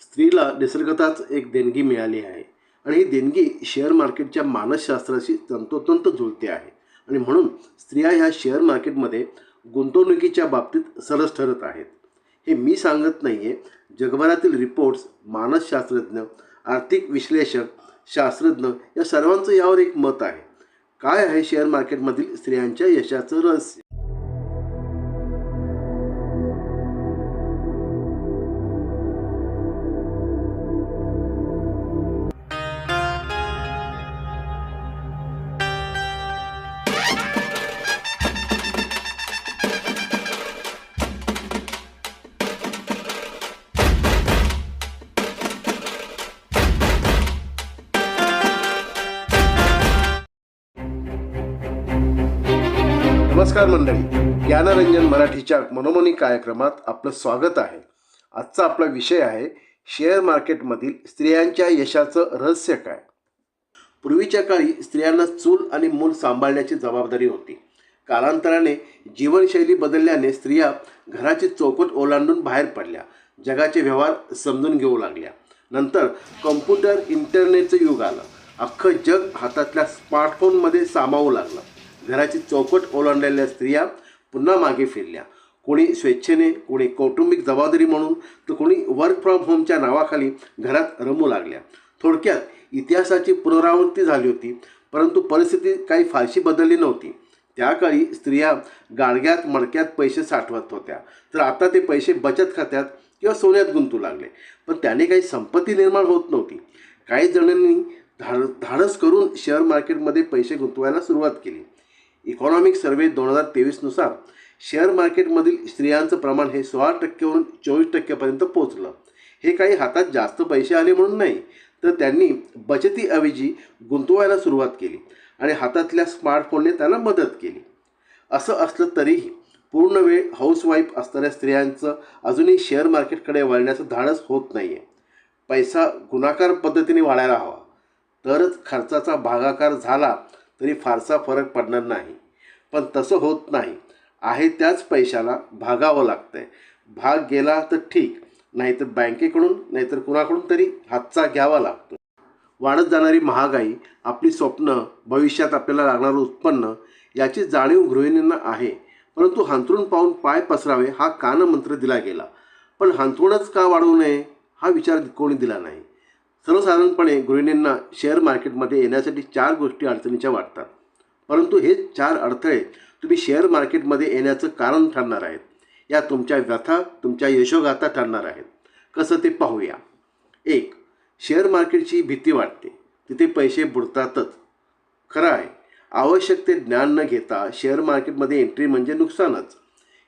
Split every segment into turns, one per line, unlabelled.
स्त्रीला निसर्गताच एक देणगी मिळाली आहे. आणि ही देणगी शेअर मार्केटच्या मानसशास्त्राशी तंतोतंत जुळते आहे. आणि म्हणून स्त्रिया ह्या शेअर मार्केटमध्ये गुंतवणुकीच्या बाबतीत सरस ठरत आहेत. हे मी सांगत नाही आहे जगभरातील रिपोर्ट्स मानसशास्त्रज्ञ आर्थिक विश्लेषक शास्त्रज्ञ या सर्वांचं यावर एक मत आहे. काय आहे शेअर मार्केटमधील स्त्रियांच्या यशाचं रहस्य? नमस्कार मंडळी ज्ञानरंजन मराठीच्या मनोमनी कार्यक्रमात आपलं स्वागत आहे. आजचा आपला विषय आहे शेअर मार्केटमधील स्त्रियांच्या यशाचं रहस्य काय? पूर्वीच्या काळी स्त्रियांना चूल आणि मूल सांभाळण्याची जबाबदारी होती. कालांतराने जीवनशैली बदलल्याने स्त्रिया घराची चौकट ओलांडून बाहेर पडल्या जगाचे व्यवहार समजून घेऊ लागल्या. नंतर कम्प्युटर इंटरनेटचं युग आलं. अख्खं जग हातातल्या स्मार्टफोनमध्ये सामावू लागलं. घराची चौकट ओलांडलेल्या स्त्रिया पुन्हा मागे फिरल्या. कोणी स्वेच्छेने कोणी कौटुंबिक जबाबदारी म्हणून तर कोणी वर्क फ्रॉम होमच्या नावाखाली घरात रमू लागल्या. थोडक्यात इतिहासाची पुनरावृत्ती झाली होती परंतु परिस्थिती काही फारशी बदलली नव्हती. त्या काळी स्त्रिया गाडग्यात मडक्यात पैसे साठवत होत्या. तर आता ते पैसे बचत खात्यात किंवा सोन्यात गुंतू लागले. पण त्याने काही संपत्ती निर्माण होत नव्हती. काही जणांनी धाड धाडस करून शेअर मार्केटमध्ये पैसे गुंतवायला सुरुवात केली. इकॉनॉमिक सर्वे दोन हजार तेवीसनुसार शेअर मार्केटमधील स्त्रियांचं प्रमाण हे सोळा टक्केवरून चोवीस टक्क्यापर्यंत पोहोचलं. हे काही हातात जास्त पैसे आले म्हणून नाही तर त्यांनी बचतीऐवजी गुंतवायला सुरुवात केली आणि हातातल्या स्मार्टफोनने त्यांना मदत केली. असं असलं तरीही पूर्ण वेळ हाऊसवाईफ असणाऱ्या स्त्रियांचं अजूनही शेअर मार्केटकडे वळण्याचं धाडस होत नाही आहे पैसा गुणाकार पद्धतीने वाढायला हवा. तरच खर्चाचा भागाकार झाला तरी फारसा फरक पडणार नाही. पण तसं होत नाही. आहे त्याच पैशाला भागावं लागतंय. भाग गेला तर ठीक नाहीतर बँकेकडून नाहीतर कुणाकडून तरी हातचा घ्यावा लागतो. वाढत जाणारी महागाई आपली स्वप्न भविष्यात आपल्याला लागणारं उत्पन्न याची जाणीव गृहिणींना आहे. परंतु हांतरून पाहून पाय पसरावे हा कानमंत्र दिला गेला. पण हांतरूनच का वाढवू नये हा विचार कोणी दिला नाही. सर्वसाधारणपणे गृहिणींना शेअर मार्केटमध्ये येण्यासाठी चार गोष्टी अडचणीच्या वाटतात. परंतु हे चार अडथळे तुम्ही शेअर मार्केटमध्ये येण्याचं कारण ठरणार आहेत. या तुमच्या व्यथा तुमच्या यशोगाथा ठरणार आहेत. कसं ते पाहूया. एक शेअर मार्केटची भीती वाटते. तिथे पैसे बुडतातच. खरं आहे आवश्यक ते ज्ञान न घेता शेअर मार्केटमध्ये एंट्री म्हणजे नुकसानच.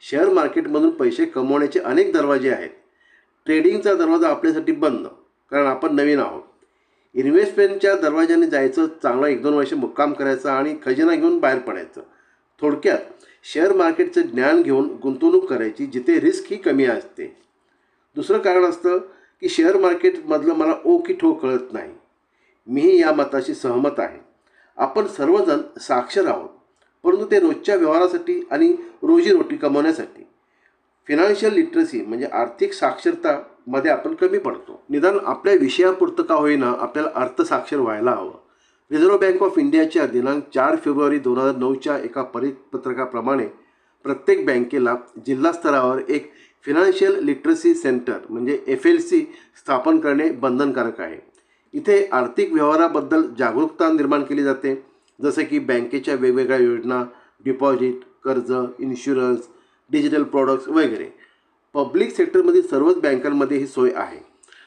शेअर मार्केटमधून पैसे कमवण्याचे अनेक दरवाजे आहेत. ट्रेडिंगचा दरवाजा आपल्यासाठी बंद कारण आपण नवीन आहोत. इन्व्हेस्टमेंटच्या दरवाजाने जायचं चांगला एक दोन वर्ष मुक्काम करायचा आणि खजिना घेऊन बाहेर पडायचं. थोडक्यात शेअर मार्केटचं ज्ञान घेऊन गुंतवणूक करायची जिथे रिस्क ही कमी असते. दुसरं कारण असतं की शेअर मार्केटमधलं मला ओ की ठो कळत नाही. मीही या मताशी सहमत आहे. आपण सर्वजण साक्षर आहोत परंतु ते रोजच्या व्यवहारासाठी आणि रोजीरोटी कमवण्यासाठी. फिनान्शियल लिटरसी म्हणजे आर्थिक साक्षरता मध्ये आपण कमी पडतो. निदान आपल्या विषयापुरतं का होईना आपल्याला अर्थसाक्षर व्हायला हवं. रिझर्व्ह बँक ऑफ इंडियाच्या दिनांक चार फेब्रुवारी दोन हजार नऊच्या एका परिपत्रकाप्रमाणे प्रत्येक बँकेला जिल्हा स्तरावर एक फिनान्शियल लिटरसी सेंटर म्हणजे एफ एल सी स्थापन करणे बंधनकारक आहे. इथे आर्थिक व्यवहाराबद्दल जागरूकता निर्माण केली जाते. जसे की बँकेच्या वेगवेगळ्या योजना डिपॉझिट कर्ज इन्शुरन्स डिजिटल प्रॉडक्ट्स वगैरे. पब्लिक सेक्टरमधील सर्वच बँकांमध्ये ही सोय आहे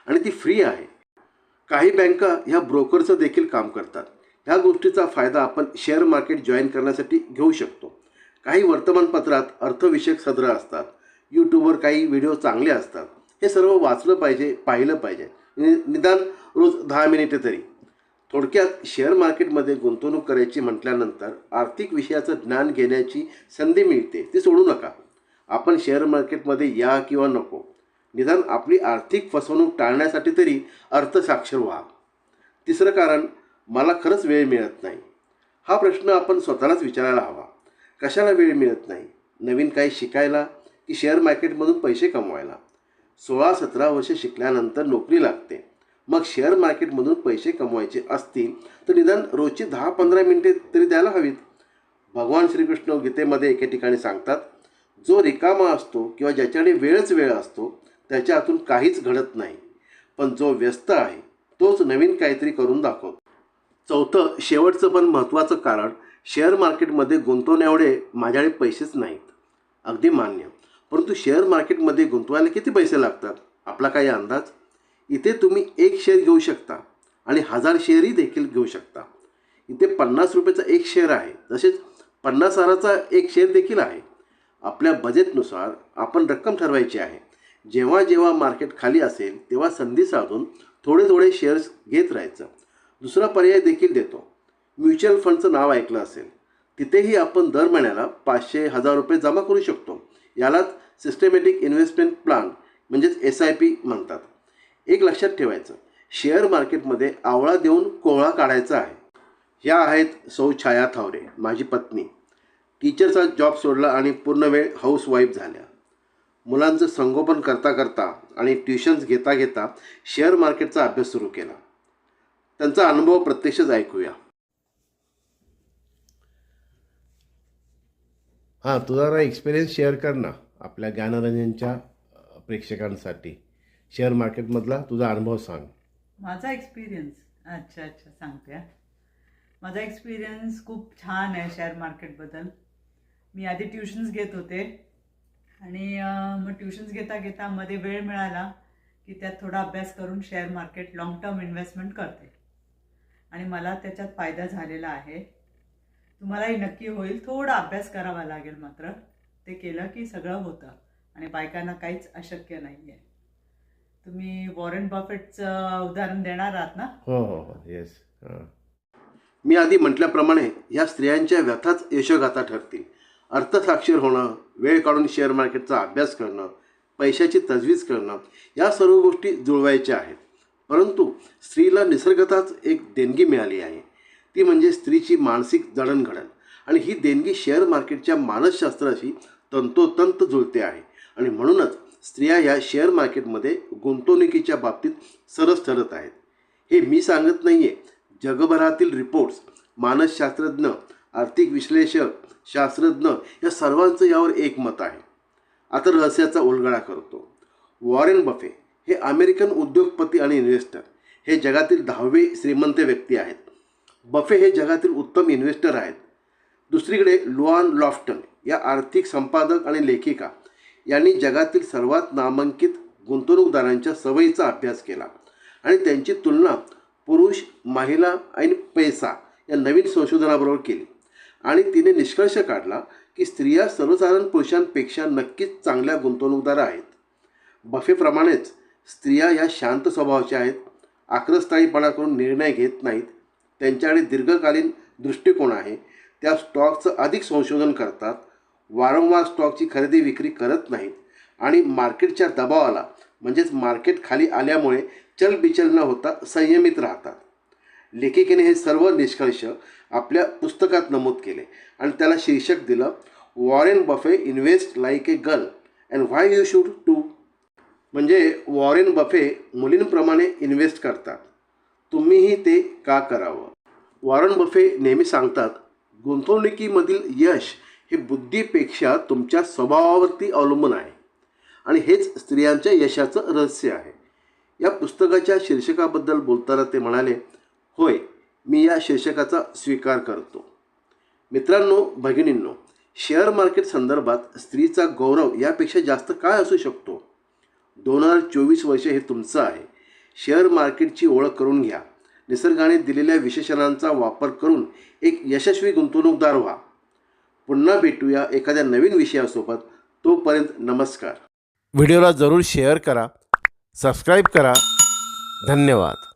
आणि ती फ्री आहे. काही बँका ह्या ब्रोकरचं देखील काम करतात. ह्या गोष्टीचा फायदा आपण शेअर मार्केट जॉईन करण्यासाठी घेऊ शकतो. काही वर्तमानपत्रात अर्थविषयक सदरं असतात. यूट्यूबवर काही व्हिडिओ चांगले असतात. हे सर्व वाचलं पाहिजे पाहिलं पाहिजे. नि निदान रोज दहा मिनिटे तरी. थोडक्यात शेअर मार्केटमध्ये गुंतवणूक करायची म्हटल्यानंतर आर्थिक विषयाचं ज्ञान घेण्याची संधी मिळते. ती सोडू नका. आपण शेअर मार्केटमध्ये या किंवा नको. निदान आपली आर्थिक फसवणूक टाळण्यासाठी तरी अर्थसाक्षर व्हा. तिसरं कारण मला खरंच वेळ मिळत नाही. हा प्रश्न आपण स्वतःलाच विचारायला हवा. कशाला वेळ मिळत नाही? नवीन काही शिकायला की शेअर मार्केटमधून पैसे कमवायला? सोळा सतरा वर्ष शिकल्यानंतर नोकरी लागते. मग शेअर मार्केटमधून पैसे कमवायचे असतील तर निदान रोजची दहा पंधरा मिनिटे तरी द्यायला हवीत. भगवान श्रीकृष्ण गीतेमध्ये एके ठिकाणी सांगतात जो रिकामा असतो किंवा ज्याच्याकडे वेळच वेळ असतो त्याच्या हातून काहीच घडत नाही. पण जो व्यस्त आहे तोच नवीन काहीतरी करून दाखवतो. चौथं शेवटचं पण महत्त्वाचं कारण शेअर मार्केटमध्ये गुंतवण्याएवढे माझ्याकडे पैसेच नाहीत. अगदी मान्य. परंतु शेअर मार्केटमध्ये गुंतवायला किती पैसे लागतात? आपला काही अंदाज? इथे तुम्ही एक शेअर घेऊ शकता आणि हजार शेअरही देखील घेऊ शकता. इथे पन्नास रुपयाचा एक शेअर आहे. तसेच पन्नास हजाराचा एक शेअर देखील आहे. आपल्या बजेटनुसार आपण रक्कम ठरवायची आहे. जेव्हा जेव्हा मार्केट खाली असेल तेव्हा संधी साधून थोडे थोडे शेअर्स घेत राहायचं. दुसरा पर्याय देखील देतो. म्युच्युअल फंडचं नाव ऐकलं असेल तिथेही आपण दर महिन्याला पाचशे हजार रुपये जमा करू शकतो. यालाच सिस्टमॅटिक इन्व्हेस्टमेंट प्लान म्हणजेच एस आय पी म्हणतात. एक लक्षात ठेवायचं शेअर मार्केटमध्ये आवळा देऊन कोहळा काढायचा आहे. ह्या आहेत सौ छाया थावरे माझी पत्नी. टीचरचा जॉब सोडला आणि पूर्ण वेळ हाऊसवाईफ झाल्या. मुलांचं संगोपन करता करता आणि ट्युशन्स घेता घेता शेअर मार्केटचा अभ्यास सुरू केला. त्यांचा अनुभव प्रत्यक्षच ऐकूया. हां तुझा जरा एक्सपिरियन्स शेअर कर ना आपल्या ज्ञानरंजनच्या प्रेक्षकांसाठी. शेअर मार्केटमधला तुझा अनुभव सांग.
माझा एक्सपिरियन्स अच्छा अच्छा सांगते. माझा एक्सपिरियन्स खूप छान आहे शेअर मार्केटबद्दल मी आधी ट्युशन्स घेत होते. आणि मग ट्युशन्स घेता घेता मध्ये वेळ मिळाला की त्यात थोडा अभ्यास करून share market long term investment करते. आणि मला त्याच्यात फायदा झालेला आहे. तुम्हालाही नक्की होईल थोडा अभ्यास करावा लागेल मात्र. ते केलं की सगळं होतं आणि बायकांना काहीच अशक्य नाही आहे तुम्ही वॉरेन बफेटचं उदाहरण देणार आहात ना?
हो हो हो येस मी आधी म्हटल्याप्रमाणे या स्त्रियांच्या व्यथाच यशोगाथा ठरतील. अर्थसाक्षर होणं वेळ काढून शेअर मार्केटचा अभ्यास करणं पैशाची तजवीज करणं या सर्व गोष्टी जुळवायच्या आहेत. परंतु स्त्रीला निसर्गताच एक देणगी मिळाली आहे. ती म्हणजे स्त्रीची मानसिक जडणघडण. आणि ही देणगी शेअर मार्केटच्या मानसशास्त्राशी तंतोतंत जुळते आहे. आणि म्हणूनच स्त्रिया या शेअर मार्केटमध्ये गुंतवणुकीच्या बाबतीत सरस ठरत आहेत. हे मी सांगत नाही आहे जगभरातील रिपोर्ट्स मानसशास्त्रज्ञ आर्थिक विश्लेषक शास्त्रज्ञ या सर्वांचं यावर एकमत आहे. आता रहस्याचा उलगडा करतो. वॉरेन बफे हे अमेरिकन उद्योगपती आणि इन्व्हेस्टर हे जगातील दहावे श्रीमंत व्यक्ती आहेत. बफे हे जगातील उत्तम इन्व्हेस्टर आहेत. दुसरीकडे लुआन लॉफ्टन या आर्थिक संपादक आणि लेखिका यांनी जगातील सर्वात नामांकित गुंतवणूकदारांच्या सवयीचा अभ्यास केला आणि त्यांची तुलना पुरुष महिला आणि पैसा या नवीन संशोधनाबरोबर केली. आणि तिने निष्कर्ष काढला की स्त्रिया सर्वसाधारण पुरुषांपेक्षा नक्कीच चांगल्या गुंतवणूकदार आहेत. बफेप्रमाणेच स्त्रिया या शांत स्वभावाच्या आहेत आक्रस्ताळीपणा करून निर्णय घेत नाहीत. त्यांच्याकडे दीर्घकालीन दृष्टिकोन आहे. त्या स्टॉकचं अधिक संशोधन करतात वारंवार स्टॉकची खरेदी विक्री करत नाहीत आणि मार्केटच्या दबावाला म्हणजेच मार्केट खाली आल्यामुळे चलबिचल न होता संयमित राहतात. लेखिकेने हे सर्व निष्कर्ष आपल्या पुस्तकात नमूद केले. आणि त्याला शीर्षक दिलं Warren Buffett invest like a girl and why you should too. म्हणजे वॉरेन बफे मुलींप्रमाणे इन्व्हेस्ट करतात. तुम्हीही ते का करावं? वॉरेन बफे नेहमी सांगतात गुंतवणुकीमधील यश हे बुद्धीपेक्षा तुमच्या स्वभावावरती अवलंबून आहे. आणि हेच स्त्रियांच्या यशाचं रहस्य आहे. या पुस्तकाच्या शीर्षकाबद्दल बोलताना ते म्हणाले होय मी या शीर्षकाचा स्वीकार करतो. मित्रांनो भगिनींनो शेअर मार्केट संदर्भात स्त्रीचा गौरव यापेक्षा जास्त काय असू शकतो? दोन हजार चोवीस वर्ष हे तुमचं आहे. शेअर मार्केटची ओळख करून घ्या. निसर्गाने दिलेल्या विशेषणांचा वापर करून एक यशस्वी गुंतवणूकदार व्हा. पुन्हा भेटूया एखाद्या नवीन विषयासोबत. तोपर्यंत नमस्कार. व्हिडिओला जरूर शेअर करा सबस्क्राईब करा. धन्यवाद.